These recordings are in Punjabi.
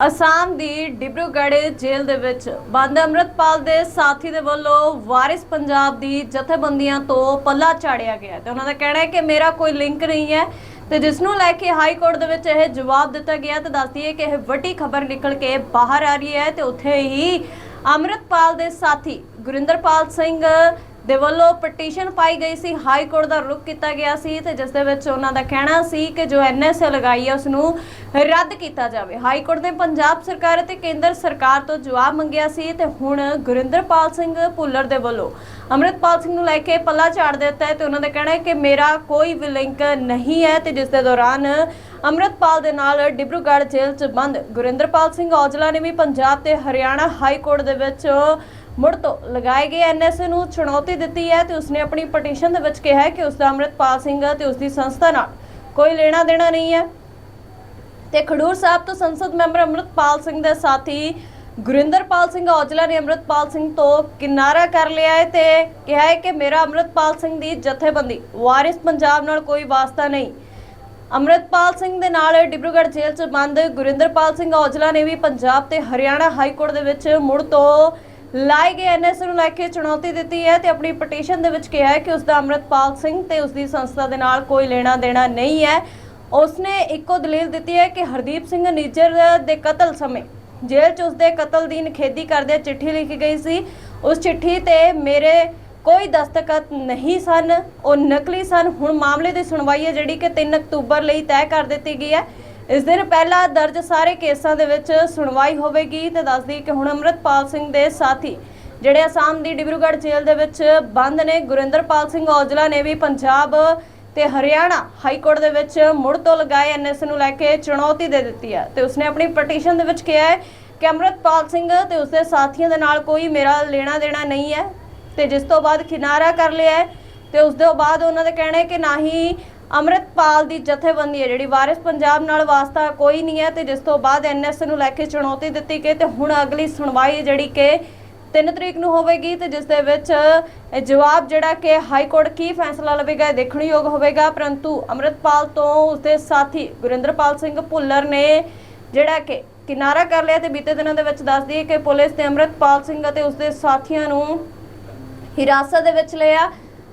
ਅਸਾਮ ਦੀ ਡਿਬਰੂਗੜ੍ਹ ਜੇਲ੍ਹ ਦੇ ਵਿੱਚ ਬੰਦ ਅੰਮ੍ਰਿਤਪਾਲ ਦੇ ਸਾਥੀ ਦੇ ਵੱਲੋਂ ਵਾਰਿਸ ਪੰਜਾਬ ਦੀ ਜਥੇਬੰਦੀਆਂ ਤੋਂ ਪੱਲਾ ਝਾੜਿਆ ਗਿਆ ਤੇ ਉਹਨਾਂ ਦਾ ਕਹਿਣਾ ਹੈ ਕਿ ਮੇਰਾ ਕੋਈ ਲਿੰਕ ਨਹੀਂ ਹੈ ਤੇ ਜਿਸ ਨੂੰ ਲੈ ਕੇ ਹਾਈ ਕੋਰਟ ਦੇ ਵਿੱਚ ਇਹ ਜਵਾਬ ਦਿੱਤਾ ਗਿਆ ਤੇ ਦੱਸਦੀ ਹੈ ਕਿ ਇਹ ਵੱਡੀ ਖਬਰ ਨਿਕਲ ਕੇ ਬਾਹਰ ਆ ਰਹੀ ਹੈ ਤੇ ਉੱਥੇ ਹੀ ਅੰਮ੍ਰਿਤਪਾਲ ਦੇ ਸਾਥੀ ਗੁਰਿੰਦਰਪਾਲ ਸਿੰਘ ਦੇ ਵੱਲੋਂ ਪਟੀਸ਼ਨ ਪਾਈ ਗਈ ਸੀ ਹਾਈ ਕੋਰਟ ਦਾ ਰੁਖ ਕੀਤਾ ਗਿਆ ਸੀ ਤੇ ਜਿਸ ਦੇ ਵਿੱਚ ਉਹਨਾਂ ਦਾ ਕਹਿਣਾ ਸੀ ਕਿ ਜੋ ਐਨਐਸਏ ਲਗਾਈ ਹੈ ਉਸ ਨੂੰ ਰੱਦ ਕੀਤਾ ਜਾਵੇ। ਹਾਈ ਕੋਰਟ ਨੇ ਪੰਜਾਬ ਸਰਕਾਰ ਅਤੇ ਕੇਂਦਰ ਸਰਕਾਰ ਤੋਂ ਜਵਾਬ ਮੰਗਿਆ ਸੀ ਤੇ ਹੁਣ ਗੁਰਿੰਦਰਪਾਲ ਸਿੰਘ ਭੁੱਲਰ ਦੇ ਵੱਲੋਂ ਅੰਮ੍ਰਿਤਪਾਲ ਸਿੰਘ ਨੂੰ ਲੈ ਕੇ ਪੱਲਾ ਝਾੜ ਦਿੱਤਾ ਹੈ ਤੇ ਉਹਨਾਂ ਦਾ ਕਹਿਣਾ ਹੈ ਕਿ ਮੇਰਾ ਕੋਈ ਵੀ ਲਿੰਕ ਨਹੀਂ ਹੈ ਤੇ ਜਿਸ ਦੇ ਦੌਰਾਨ ਅੰਮ੍ਰਿਤਪਾਲ ਦੇ ਨਾਲ ਡਿਬਰੂਗੜ੍ਹ ਜੇਲ੍ਹ 'ਚ ਬੰਦ। ਗੁਰਿੰਦਰਪਾਲ ਸਿੰਘ ਔਜਲਾ ਨੇ ਵੀ ਪੰਜਾਬ ਤੇ ਹਰਿਆਣਾ ਹਾਈ ਕੋਰਟ ਦੇ ਵਿੱਚ ਮੁੜ ਤੋਂ ਲਗਾਏ ਗਏ ਐਨਐਸਏ ਨੂੰ ਚੁਣੌਤੀ ਦਿੱਤੀ ਹੈ ਤੇ ਉਸਨੇ ਆਪਣੀ ਪਟੀਸ਼ਨ ਦੇ ਵਿੱਚ ਕਿਹਾ ਹੈ ਕਿ ਉਸਦਾ ਅੰਮ੍ਰਿਤਪਾਲ ਸਿੰਘ ਤੇ ਉਸਦੀ ਸੰਸਥਾ ਨਾਲ ਕੋਈ ਲੈਣਾ ਦੇਣਾ ਨਹੀਂ ਹੈ। ਤੇ ਖਡੂਰ ਸਾਹਿਬ ਤੋਂ ਸੰਸਦ ਮੈਂਬਰ ਅੰਮ੍ਰਿਤਪਾਲ ਸਿੰਘ ਦੇ ਸਾਥੀ ਗੁਰਿੰਦਰਪਾਲ ਸਿੰਘ ਔਜਲਾ ਨੇ ਅੰਮ੍ਰਿਤਪਾਲ ਸਿੰਘ ਤੋਂ ਕਿਨਾਰਾ ਕਰ ਲਿਆ ਹੈ ਤੇ ਕਿਹਾ ਹੈ ਕਿ ਮੇਰਾ ਅੰਮ੍ਰਿਤਪਾਲ ਸਿੰਘ ਦੀ ਜਥੇਬੰਦੀ ਵਾਰਿਸ ਪੰਜਾਬ ਨਾਲ ਕੋਈ ਵਾਸਤਾ ਨਹੀਂ। ਅੰਮ੍ਰਿਤਪਾਲ ਸਿੰਘ ਦੇ ਨਾਲ ਡਿਬਰੂਗੜ੍ਹ ਜੇਲ੍ਹ 'ਚ ਬੰਦ ਗੁਰਿੰਦਰਪਾਲ ਸਿੰਘ ਔਜਲਾ ਨੇ ਵੀ ਪੰਜਾਬ ਤੇ ਹਰਿਆਣਾ ਹਾਈ ਕੋਰਟ ਦੇ ਵਿੱਚ ਮੁੜ ਤੋਂ ਲਾਏ ਗਏ ਐਨਐਸ ਨੂੰ ਲੈ ਕੇ ਚੁਣੌਤੀ ਦਿੱਤੀ ਹੈ ਤੇ ਆਪਣੀ ਪਟੀਸ਼ਨ ਦੇ ਵਿੱਚ ਕਿਹਾ ਹੈ ਕਿ ਉਸ ਦਾ ਅੰਮ੍ਰਿਤਪਾਲ ਸਿੰਘ ਤੇ ਉਸ ਦੀ ਸੰਸਥਾ ਦੇ ਨਾਲ ਕੋਈ ਲੈਣਾ ਦੇਣਾ ਨਹੀਂ ਹੈ। ਉਸਨੇ ਇੱਕੋ ਦਲੀਲ ਦਿੱਤੀ ਹੈ ਕਿ ਹਰਦੀਪ ਸਿੰਘ ਨਿੱਜਰ ਦੇ ਕਤਲ ਸਮੇਂ ਜੇਲ੍ਹ 'ਚ ਉਸਦੇ ਕਤਲ ਦੀ ਨਿਖੇਧੀ ਕਰਦਿਆਂ ਚਿੱਠੀ ਲਿਖੀ ਗਈ ਸੀ। ਉਸ ਚਿੱਠੀ ਤੇ ਮੇਰੇ ਕੋਈ ਦਸਤਖਤ ਨਹੀਂ ਸਨ, ਉਹ ਨਕਲੀ ਸਨ। ਹੁਣ ਮਾਮਲੇ ਦੀ ਸੁਣਵਾਈ ਹੈ ਜਿਹੜੀ ਕਿ 3 ਅਕਤੂਬਰ ਲਈ ਤੈਅ ਕਰ ਦਿੱਤੀ ਗਈ ਹੈ। ਇਸ ਦਿਨ ਪਹਿਲਾਂ ਦਰਜ ਸਾਰੇ ਕੇਸਾਂ ਦੇ ਵਿੱਚ ਸੁਣਵਾਈ ਹੋਵੇਗੀ ਤੇ ਦੱਸਦੀ ਕਿ ਹੁਣ ਅੰਮ੍ਰਿਤਪਾਲ ਸਿੰਘ ਦੇ ਸਾਥੀ ਜਿਹੜੇ ਅਸਾਮ ਦੀ ਡਿਬਰੂਗੜ੍ਹ ਜੇਲ੍ਹ ਦੇ ਵਿੱਚ ਬੰਦ ਨੇ, ਗੁਰਿੰਦਰਪਾਲ ਸਿੰਘ ਔਜਲਾ ਨੇ ਵੀ ਪੰਜਾਬ ਤੇ ਹਰਿਆਣਾ ਹਾਈ ਕੋਰਟ ਦੇ ਵਿੱਚ ਮੁੜ ਤੋਂ ਲਗਾਏ ਐਨਐਸ ਨੂੰ ਲੈ ਕੇ ਚੁਣੌਤੀ ਦੇ ਦਿੱਤੀ ਹੈ ਤੇ ਉਸਨੇ ਆਪਣੀ ਪਟੀਸ਼ਨ ਦੇ ਵਿੱਚ ਕਿਹਾ ਹੈ ਕਿ ਅੰਮ੍ਰਿਤਪਾਲ ਸਿੰਘ ਤੇ ਉਸਦੇ ਸਾਥੀਆਂ ਦੇ ਨਾਲ ਕੋਈ ਮੇਰਾ ਲੈਣਾ ਦੇਣਾ ਨਹੀਂ ਹੈ ਤੇ ਜਿਸ ਤੋਂ ਬਾਅਦ ਕਿਨਾਰਾ ਕਰ ਲਿਆ ਹੈ ਤੇ ਉਸ ਤੋਂ ਬਾਅਦ ਉਹਨਾਂ ਦੇ ਕਹਿਣਾ ਹੈ ਕਿ ਨਾ ਹੀ ਅੰਮ੍ਰਿਤਪਾਲ ਦੀ ਜਥੇਬੰਦੀ ਹੈ, ਜਿਹੜੀ ਵਾਰਿਸ ਪੰਜਾਬ ਨਾਲ ਵਾਸਤਾ ਕੋਈ ਨਹੀਂ ਹੈ ਤੇ ਜਿਸ ਤੋਂ ਬਾਅਦ ਐਨਐਸ ਨੂੰ ਲੈ ਕੇ ਚੁਣੌਤੀ ਦਿੱਤੀ ਗਈ ਤੇ ਹੁਣ ਅਗਲੀ ਸੁਣਵਾਈ ਜਿਹੜੀ ਕਿ 3 ਤਰੀਕ ਨੂੰ ਹੋਵੇਗੀ ਤੇ ਜਿਸ ਦੇ ਵਿੱਚ ਜਵਾਬ ਜਿਹੜਾ ਕਿ ਹਾਈ ਕੋਰਟ ਕੀ ਫੈਸਲਾ ਲਵੇਗਾ ਦੇਖਣਯੋਗ ਹੋਵੇਗਾ, ਪਰੰਤੂ ਅੰਮ੍ਰਿਤਪਾਲ ਤੋਂ ਉਸਦੇ ਸਾਥੀ ਗੁਰਿੰਦਰਪਾਲ ਸਿੰਘ ਭੁੱਲਰ ਨੇ ਜਿਹੜਾ ਕਿ ਕਿਨਾਰਾ ਕਰ ਲਿਆ ਤੇ ਬੀਤੇ ਦਿਨਾਂ ਦੇ ਵਿੱਚ ਦੱਸਦੀ ਹੈ ਕਿ ਪੁਲਿਸ ਨੇ ਅੰਮ੍ਰਿਤਪਾਲ ਸਿੰਘ ਅਤੇ ਉਸਦੇ ਸਾਥੀਆਂ ਨੂੰ ਹਿਰਾਸਤ ਦੇ ਵਿੱਚ ਲਿਆ।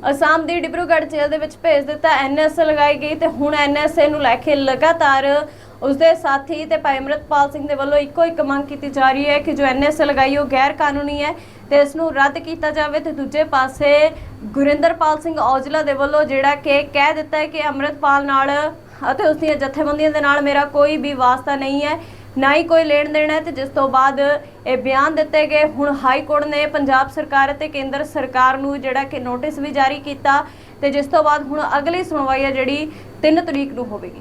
ਅਸਾਮ ਦੀ ਡਿਬਰੂਗੜ੍ਹ ਜੇਲ੍ਹ ਦੇ ਵਿੱਚ ਭੇਜ ਦਿੱਤਾ ਐਨਐਸਏ ਲਗਾਈ ਗਈ ਤੇ ਹੁਣ ਐਨਐਸਏ ਨੂੰ ਲੈ ਕੇ ਲਗਾਤਾਰ ਉਸਦੇ ਸਾਥੀ ਤੇ ਭਾਈ ਅੰਮ੍ਰਿਤਪਾਲ ਸਿੰਘ ਦੇ ਵੱਲੋਂ ਇੱਕੋ ਇੱਕ ਮੰਗ ਕੀਤੀ ਜਾ ਰਹੀ ਹੈ ਕਿ ਜੋ ਐਨਐਸਏ ਲਗਾਈ ਉਹ ਗੈਰ ਕਾਨੂੰਨੀ ਹੈ ਤੇ ਇਸ ਨੂੰ ਰੱਦ ਕੀਤਾ ਜਾਵੇ ਤੇ ਦੂਜੇ ਪਾਸੇ ਗੁਰਿੰਦਰਪਾਲ ਸਿੰਘ ਔਜਲਾ ਦੇ ਵੱਲੋਂ ਜਿਹੜਾ ਕਿ ਕਹਿ ਦਿੱਤਾ ਹੈ ਕਿ ਅੰਮ੍ਰਿਤਪਾਲ ਨਾਲ ਅਤੇ ਉਸ ਦੀਆਂ ਜਥੇਬੰਦੀਆਂ ਦੇ ਨਾਲ ਮੇਰਾ ਕੋਈ ਵੀ ਵਾਸਤਾ ਨਹੀਂ ਹੈ। ਨਾ ਹੀ ਕੋਈ ਲੈਣ ਦੇਣ ਹੈ ਤੇ ਜਿਸ ਤੋਂ ਬਾਅਦ ਇਹ ਬਿਆਨ ਦਿੱਤੇ ਗਏ। ਹੁਣ ਹਾਈ ਕੋਰਟ ਨੇ ਪੰਜਾਬ ਸਰਕਾਰ ਅਤੇ ਕੇਂਦਰ ਸਰਕਾਰ ਨੂੰ ਜਿਹੜਾ ਕਿ ਨੋਟਿਸ ਵੀ ਜਾਰੀ ਕੀਤਾ ਤੇ ਜਿਸ ਤੋਂ ਬਾਅਦ ਹੁਣ ਅਗਲੀ ਸੁਣਵਾਈ ਹੈ ਜਿਹੜੀ 3 ਤਰੀਕ ਨੂੰ ਹੋਵੇਗੀ।